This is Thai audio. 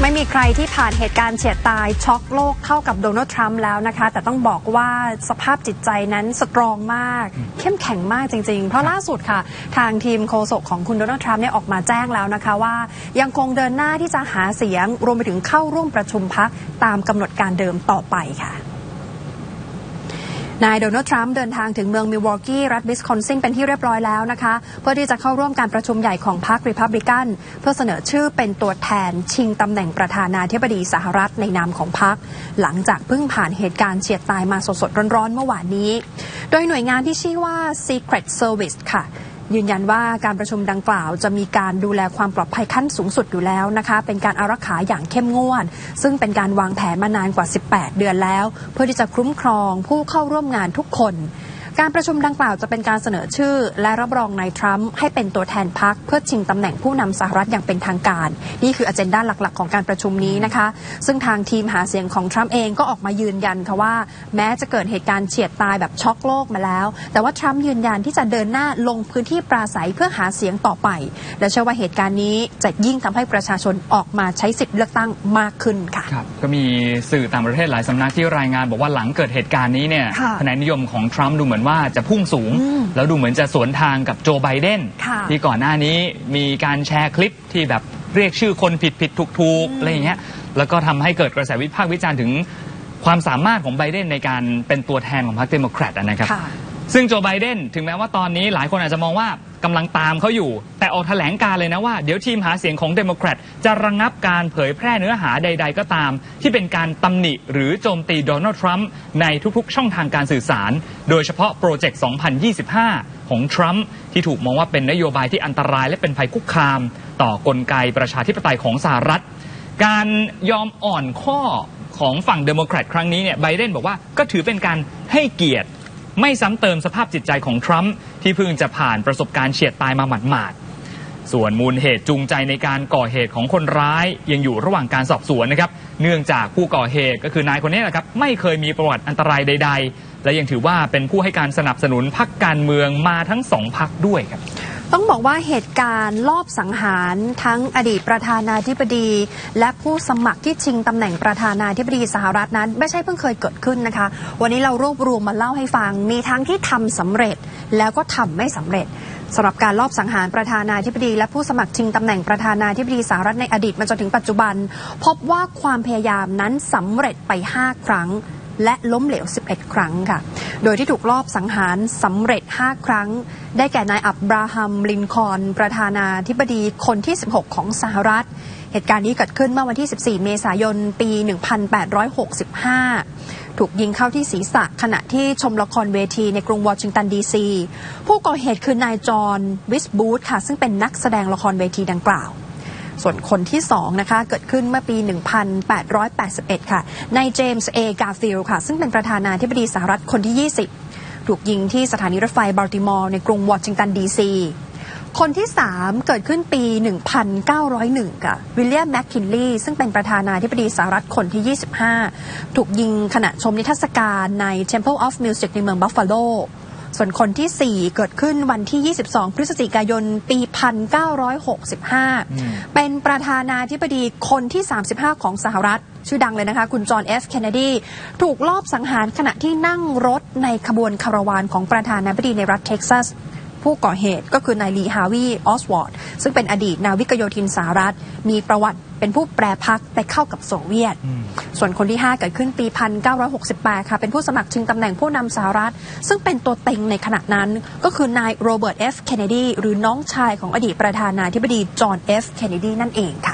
ไม่มีใครที่ผ่านเหตุการณ์เฉียดตายช็อกโลกเท่ากับโดนัลด์ทรัมป์แล้วนะคะ แต่ต้องบอกว่าสภาพจิตใจนั้นสตรองมาก เข้มแข็งมากจริง ๆ เพราะล่าสุดค่ะ ทางทีมโฆษกของคุณโดนัลด์ทรัมป์เนี่ยออกมาแจ้งแล้วนะคะว่า ยังคงเดินหน้าที่จะหาเสียงรวมไปถึงเข้าร่วมประชุมพักตามกำหนดการเดิมต่อไปค่ะ นายโดนัลด์ทรัมป์เดินทางถึงเมืองมิลวอกกี้รัฐวิสคอนซินเป็นที่เรียบร้อยแล้วนะคะ เพื่อที่จะเข้าร่วมการประชุมใหญ่ของพรรคริพับลิกัน เพื่อเสนอชื่อเป็นตัวแทนชิงตำแหน่งประธานาธิบดีสหรัฐในนามของพรรคหลังจากเพิ่งผ่านเหตุการณ์เฉียดตายมาสดๆร้อนๆเมื่อวานนี้ โดยหน่วยงานที่ชื่อว่า Secret Service ค่ะ ยืนยันว่าการประชุมดังกล่าว จะมีการดูแลความปลอดภัยขั้นสูงสุดอยู่แล้วนะคะ เป็นการอารักขาอย่างเข้มงวด ซึ่งเป็นการวางแผนมานานกว่า 18 เดือนแล้ว เพื่อที่จะคุ้มครองผู้เข้าร่วมงานทุกคน การประชุมดังกล่าวจะเป็นการเสนอชื่อ และรับรองนายทรัมป์ให้เป็นตัวแทนพรรคเพื่อชิงตำแหน่งผู้นำสหรัฐอย่างเป็นทางการ นี่คืออเจนดาหลักๆ ของการประชุมนี้นะคะ ซึ่งทางทีมหาเสียงของทรัมป์เองก็ออกมายืนยันค่ะว่า แม้จะเกิดเหตุการณ์เฉียดตายแบบช็อกโลกมาแล้ว แต่ว่าทรัมป์ยืนยันที่จะเดินหน้าลงพื้นที่ปราศัยเพื่อหาเสียงต่อไป และเชื่อว่าเหตุการณ์นี้จะยิ่งทำให้ประชาชนออกมาใช้สิทธิ์เลือกตั้งมากขึ้นค่ะครับก็มีสื่อต่างประเทศหลายสำนักที่รายงาน บอกว่าหลังเกิดเหตุการณ์นี้เนี่ยค่ะคะแนนนิยมของทรัมป์ดูเหมือนว่าจะพุ่งสูงอืมแล้วดูเหมือนจะสวนทางกับโจไบเดนค่ะที่ก่อนหน้านี้มีการแชร์คลิปที่แบบเรียกชื่อคนผิดผิดถูกถูกๆอะไรอย่างเงี้ยแล้วก็ทำให้เกิดกระแสวิพากษ์วิจารณ์ถึงความสามารถของไบเดนในการเป็นตัวแทนของพรรคเดโมแครตอะนะครับค่ะซึ่งโจไบเดนถึงแม้ว่าตอนนี้หลายคนอาจจะมองว่า กำลังตามเขาอยู่ แต่ออกแถลงการเลยนะว่า เดี๋ยวทีมหาเสียงของเดโมแครตจะระงงับการเผยแพร่เนื้อหาใด ๆ ก็ตาม ที่เป็นการตำหนิหรือโจมตีโดนัลด์ทรัมป์ในทุกๆ ช่องทางการสื่อสาร โดยเฉพาะโปรเจกต์ 2025 ของทรัมป์ที่ถูกมองว่าเป็นนโยบายที่อันตรายและเป็นภัยคุกคาม ต่อกลไกประชาธิปไตยของสหรัฐ การยอมอ่อนข้อของฝั่งเดโมแครตครั้งนี้เนี่ยไบเดนบอกว่าก็ถือเป็นการให้เกียรติ ไม่ซ้ำเติมสภาพจิตใจของทรัมป์ที่เพิ่งจะผ่านประสบการณ์เฉียดตายมาหมาดๆส่วนมูลเหตุจูงใจในการก่อเหตุของคนร้าย ยังอยู่ระหว่างการสอบสวนนะครับ เนื่องจากผู้ก่อเหตุก็คือนายคนนี้แหละครับไม่เคยมีประวัติอันตรายใด ๆ และยังถือว่าเป็นผู้ให้การสนับสนุนพรรคการเมืองมาทั้งสองพรรคด้วยครับ ต้องบอกว่าเหตุการณ์ลอบสังหารทั้งอดีตประธานาธิบดี และผู้สมัครที่ชิงตำแหน่งประธานาธิบดีสหรัฐนั้น ไม่ใช่เพิ่งเคยเกิดขึ้นนะคะ วันนี้เรารวบรวมมาเล่าให้ฟัง มีทั้งที่ทำสำเร็จแล้วก็ทำไม่สำเร็จสำหรับการลอบสังหารประธานาธิบดี และผู้สมัครชิงตำแหน่งประธานาธิบดีสหรัฐในอดีตมาจนถึงปัจจุบัน พบว่าความพยายามนั้นสำเร็จไป 5 ครั้ง และล้มเหลว 11 ครั้งค่ะ โดยที่ถูกลอบสังหารสำเร็จ 5 ครั้ง ได้แก่นายอับราฮัม ลินคอน ประธานาธิบดีคนที่ 16 ของสหรัฐ เหตุการณ์นี้เกิดขึ้นเมื่อวันที่ 14 เมษายน ปี 1865 ถูกยิงเข้าที่ศีรษะขณะที่ชมละครเวทีในกรุงวอชิงตันดีซี ผู้ก่อเหตุคือนายจอห์นวิสบูธค่ะ ซึ่งเป็นนักแสดงละครเวทีดังกล่าว ส่วนคนที่2นะคะเกิดขึ้นเมื่อปี 1881 ค่ะนายเจมส์เอกาฟิลค่ะ ซึ่งเป็นประธานาธิบดีสหรัฐคนที่ 20 ถูกยิงที่สถานีรถไฟบัลติมอร์ในกรุงวอชิงตันดีซีคนที่ 3 เกิดขึ้นปี 1901 ค่ะวิลเลียมแมคคินลีย์ซึ่งเป็นประธานาธิบดีสหรัฐคนที่ 25 ถูกยิงขณะชมนิทรรศการใน Temple of Music ในเมืองบัฟฟาโล ส่วนคนที่ 4 เกิดขึ้นวันที่ 22 พฤศจิกายน ปี 1965 เป็นประธานาธิบดีคนที่ 35 ของสหรัฐ ชื่อดังเลยนะคะ คุณจอห์นเอฟเคนเนดี ถูกลอบสังหารขณะที่นั่งรถในขบวนคาราวานของประธานาธิบดีในรัฐเท็กซัส ผู้ก่อเหตุก็คือนายลีฮาวีออสวอร์ดซึ่งเป็นอดีตนาวิกโยธินสหรัฐ มีประวัติเป็นผู้แปรพักไปเข้ากับโซเวียต ส่วนคนที่ 5 เกิดขึ้นปี 1968 ค่ะ เป็นผู้สมัครชิงตำแหน่งผู้นำสหรัฐ ซึ่งเป็นตัวเต็งในขณะนั้นก็คือนายโรเบิร์ตเอฟเคนเนดีหรือน้องชายของอดีตประธานาธิบดีจอห์นเอฟเคนเนดีนั่นเองค่ะ